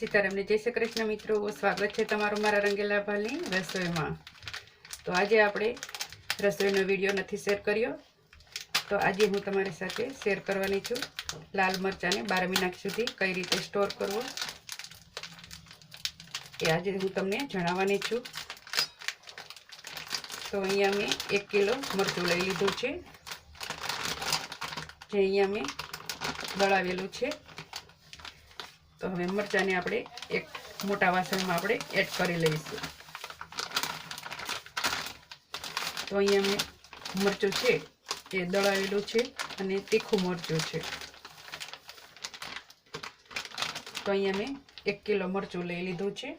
સીતારામને જય શ્રી કૃષ્ણ મિત્રો, સ્વાગત છે તમારું મારા રંગેલા ભાલની રસોઈમાં. તો આજે આપણે રસોઈનો વીડિયો નથી શેર કર્યો. તો આજે હું તમારી સાથે શેર કરવાની છું લાલ મરચાંને બાર મહિના સુધી કઈ રીતે સ્ટોર કરવો. એ આજે હું તમને જણાવવાની છું. તો અહીંયા મેં એક કિલો મરચું લઈ લીધું છે. જે અહીંયા મેં દળાવેલું છે. તો હવે મરચાંને આપણે એક મોટા વાસણમાં આપણે એડ કરી લઈશું. તો અહીંયા મેં મરચું છે, એ દળાવેલું છે અને તીખું મરચું છે. તો અહીંયા મેં એક કિલો મરચું લઈ લીધું છે.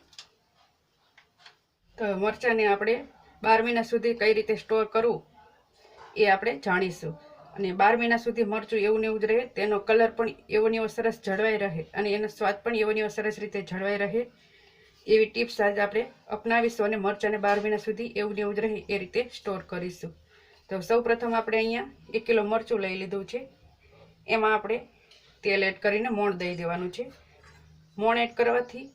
તો મરચાંને આપણે બાર મહિના સુધી કઈ રીતે સ્ટોર કરવું એ આપણે જાણીશું. અને બાર મહિના સુધી મરચું એવું ને એવું જ રહે. તેનો કલર પણ એવો ને એવો સરસ જળવાઈ રહે અને એનો સ્વાદ પણ એવો ને એવો સરસ રીતે જળવાઈ રહે. એવી ટિપ્સ આજે આપણે અપનાવીશું અને મરચાંને બાર મહિના સુધી એવું ને એવું જ રહે એ રીતે સ્ટોર કરીશું. તો સૌ પ્રથમ આપણે અહીંયા એક કિલો મરચું લઈ લીધું છે. એમાં આપણે તેલ એડ કરીને મોણ દઈ દેવાનું છે. મોણ એડ કરવાથી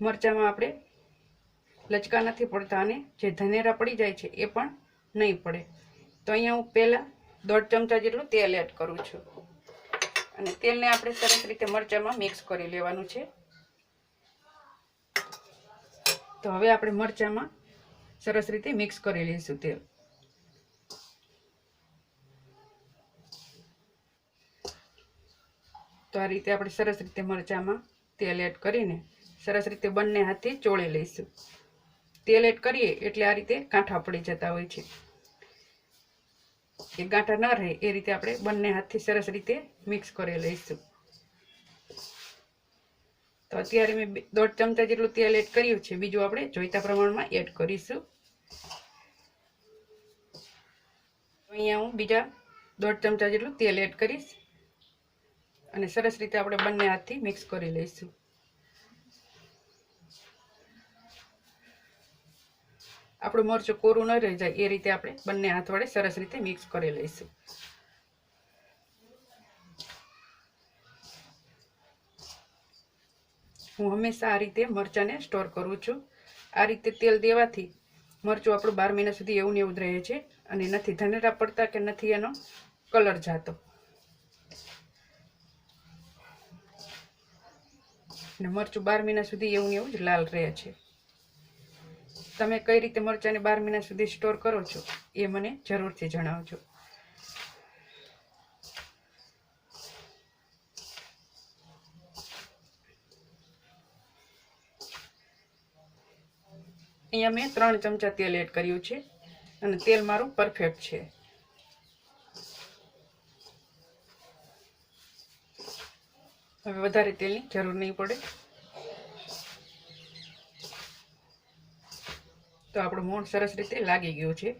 મરચાંમાં આપણે લચકા નથી પડતા અને જે ધનેરા પડી જાય છે એ પણ નહીં પડે. તો અહીંયા હું પહેલાં દોઢ ચમચા જેટલું તેલ એડ કરું છું. અને તેલને આપણે સરસ રીતે મરચાંમાં મિક્સ કરી લેવાનું છે. તો હવે આપણે મરચાંમાં સરસ રીતે મિક્સ કરી લઈશું તેલ. તો આ રીતે આપણે સરસ રીતે મરચાંમાં તેલ એડ કરીને સરસ રીતે બંને હાથથી ચોળી લઈશું. તેલ એડ કરીએ એટલે આ રીતે કાંઠા પડી જતા હોય છે. એ ગાંઠા ન રહે, એ રીતે આપણે બંને હાથથી સરસ રીતે મિક્સ કરી લઈશું. તો અત્યારે મેં દોઢ ચમચા જેટલું તેલ એડ કર્યું છે, બીજું આપણે જોઈતા પ્રમાણમાં એડ કરીશું. અહીંયા હું બીજા દોઢ ચમચા જેટલું તેલ એડ કરીશ. અને સરસ રીતે આપણે બંને હાથથી મિક્સ કરી લઈશું. આપણું મરચું કોરું ન રહી જાય, એ રીતે આપણે બંને હાથ વડે સરસ રીતે મિક્સ કરી લઈશું. હું હંમેશા આ રીતે મરચાંને સ્ટોર કરું છું. આ રીતે તેલ દેવાથી મરચું આપણું બાર મહિના સુધી એવું ને એવું રહે છે અને નથી ધનેરા પડતા કે નથી એનો કલર જાતો. અને મરચું બાર મહિના સુધી એવું ને એવું જ લાલ રહે છે. તમે કઈ રીતે મરચાંને બાર મહિના સુધી સ્ટોર કરો છો એ મને જરૂરથી જણાવજો. અહીંયા મેં ત્રણ ચમચા તેલ એડ કર્યું છે અને તેલ મારું પરફેક્ટ છે. હવે વધારે તેલની જરૂર નહીં પડે. તો આપણું મોણ સરસ રીતે લાગી ગયું છે.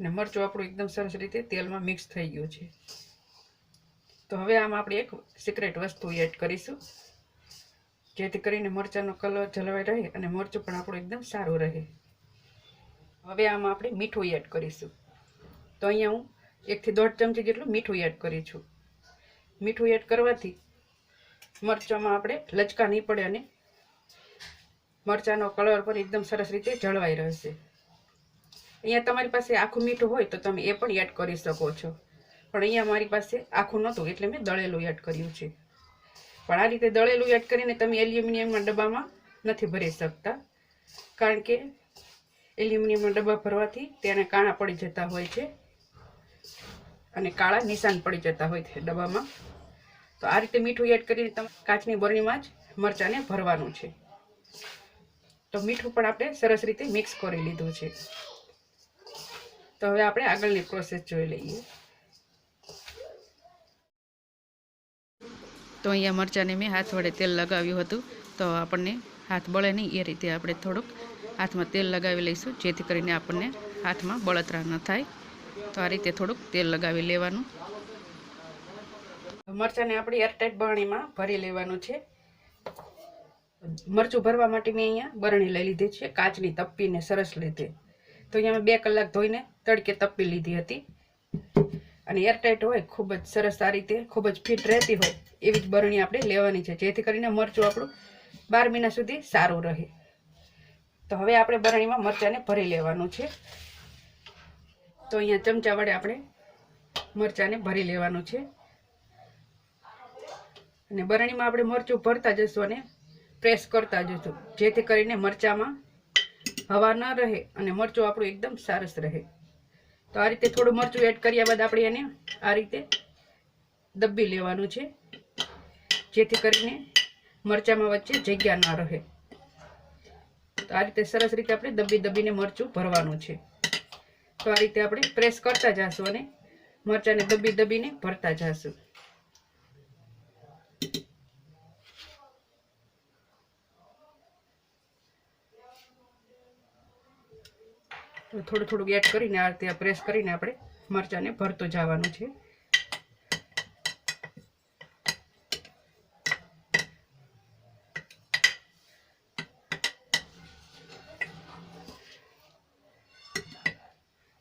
ને મરચું આપણું એકદમ સરસ રીતે તેલમાં મિક્સ થઈ ગયું છે. તો હવે આમાં આપણે એક સિક્રેટ વસ્તુ એડ કરીશું. જેથી કરીને મરચાંનો કલર જળવાઈ રહે અને મરચું પણ આપણું એકદમ સારું રહે. હવે આમાં આપણે મીઠું એડ કરીશું. તો અહીંયા હું એકથી દોઢ ચમચી જેટલું મીઠું એડ કરી છું. મીઠું એડ કરવાથી મરચાંમાં આપણે લચકા નહીં પડે અને મરચાંનો કલર પણ એકદમ સરસ રીતે જળવાઈ રહેશે. અહીંયા તમારી પાસે આખું મીઠું હોય તો તમે એ પણ એડ કરી શકો છો. પણ અહીંયા મારી પાસે આખું નહોતું એટલે મેં દળેલું એડ કર્યું છે. પણ આ રીતે દળેલું એડ કરીને તમે એલ્યુમિનિયમના ડબ્બામાં નથી ભરી શકતા. કારણ કે એલ્યુમિનિયમના ડબ્બા ભરવાથી તેને કાણા પડી જતા હોય છે અને કાળા નિશાન પડી જતા હોય છે ડબ્બામાં. તો આ રીતે મીઠું એડ કરીને તમે કાચની બરણીમાં જ મરચાંને ભરવાનું છે. તો મીઠું પણ આપણે સરસ રીતે મિક્સ કરી લીધું છે. તો હવે આપણે આગળની પ્રોસેસ જોઈ લઈએ. તો અહીંયા મરચાંને મેં હાથ વડે તેલ લગાવ્યું હતું. તો આપણને હાથ બળે નહીં એ રીતે આપણે થોડુંક હાથમાં તેલ લગાવી લઈશું જેથી કરીને આપણને હાથમાં બળતરા ન થાય. તો આ રીતે થોડુંક તેલ લગાવી લેવાનું. મરચાંને આપણે એરટાઈટ બરણીમાં ભરી લેવાનું છે. મરચું ભરવા માટે મેં અહીંયા બરણી લઈ લીધી છે, કાચની તપ્પીને સરસ લીધી. તો અહીંયા મેં બે કલાક ધોઈને તડકે તપ્પી લીધી હતી. અને એરટાઈટ હોય, ખૂબ જ સરસ આ રીતે, ખૂબ જ ફિટ રહેતી હોય, એવી જ બરણી આપણે લેવાની છે, જેથી કરીને મરચું આપણું બાર મહિના સુધી સારું રહે. તો હવે આપણે બરણીમાં મરચાંને ભરી લેવાનું છે. તો અહીંયા ચમચા વડે આપણે મરચાંને ભરી લેવાનું છે. અને બરણીમાં આપણે મરચું ભરતા જશું અને પ્રેસ કરતા જજો જેથી કરીને મરચાંમાં હવા ન રહે અને મરચું આપણું એકદમ સરસ રહે. તો આ રીતે થોડું મરચું એડ કર્યા બાદ આપણે એને આ રીતે દબ્બી લેવાનું છે. જેથી કરીને મરચાંમાં વચ્ચે જગ્યા ના રહે. તો આ રીતે સરસ રીતે આપણે દબ્બી દબ્બીને મરચું ભરવાનું છે. તો આ રીતે આપણે પ્રેસ કરતા જઈશું અને મરચાંને દબ્બી દબ્બીને ભરતા જઈશું થોડું થોડું એડ કરીને આ રીતે પ્રેસ કરીને આપણે મરચાંને ભરતો જવાનું છે.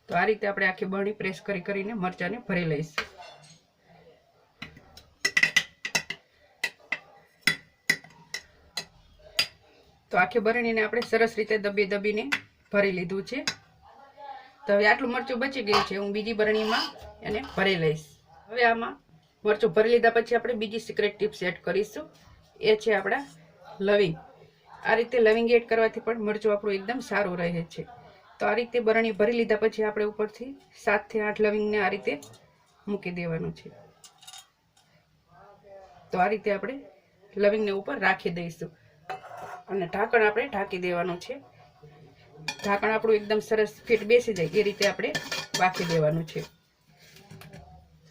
તો આ રીતે આપણે આખી બરણી પ્રેસ કરી કરીને મરચાંને ભરી લઈશું. તો આખી બરણીને આપણે સરસ રીતે દબી દબીને ભરી લીધું છે. તો હવે આટલું મરચું બચી ગયું છે, હું બીજી બરણીમાં એને ભરી લઈશ. હવે આમાં મરચું ભરી લીધા પછી આપણે બીજી સિક્રેટ ટીપ્સ એડ કરીશું. એ છે આપણા લવિંગ. આ રીતે લવિંગ એડ કરવાથી પણ મરચું આપણું એકદમ સારું રહે છે. તો આ રીતે બરણી ભરી લીધા પછી આપણે ઉપરથી સાતથી આઠ લવિંગને આ રીતે મૂકી દેવાનું છે. તો આ રીતે આપણે લવિંગને ઉપર રાખી દઈશું. અને ઢાંકણ આપણે ઢાંકી દેવાનું છે. ઢાંકણ આપણું એકદમ સરસ ફિટ બેસી જાય, એ રીતે આપણે બાફી દેવાનું છે.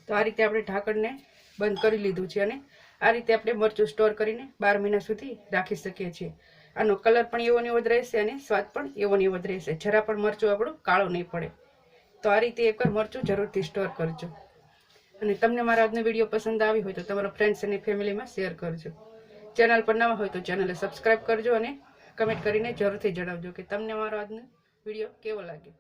તો આ રીતે આપણે ઢાંકણને બંધ કરી લીધું છે અને આ રીતે આપણે મરચું સ્ટોર કરીને બાર મહિના સુધી રાખી શકીએ છીએ. આનો કલર પણ એવો ને જ રહેશે અને સ્વાદ પણ એવો ને જ રહેશે. જરા પણ મરચું આપણું કાળું નહીં પડે. તો આ રીતે એકવાર મરચું જરૂરથી સ્ટોર કરજો. અને તમને મારા આજનો વીડિયો પસંદ આવી હોય તો તમારા ફ્રેન્ડ્સ અને ફેમિલીમાં શેર કરજો. ચેનલ પર નવા હોય તો ચેનલને સબસ્ક્રાઈબ કરજો અને કમેન્ટ કરીને જરૂરથી જણાવજો કે તમને મારો આજનો વીડિયો કેવો લાગ્યો?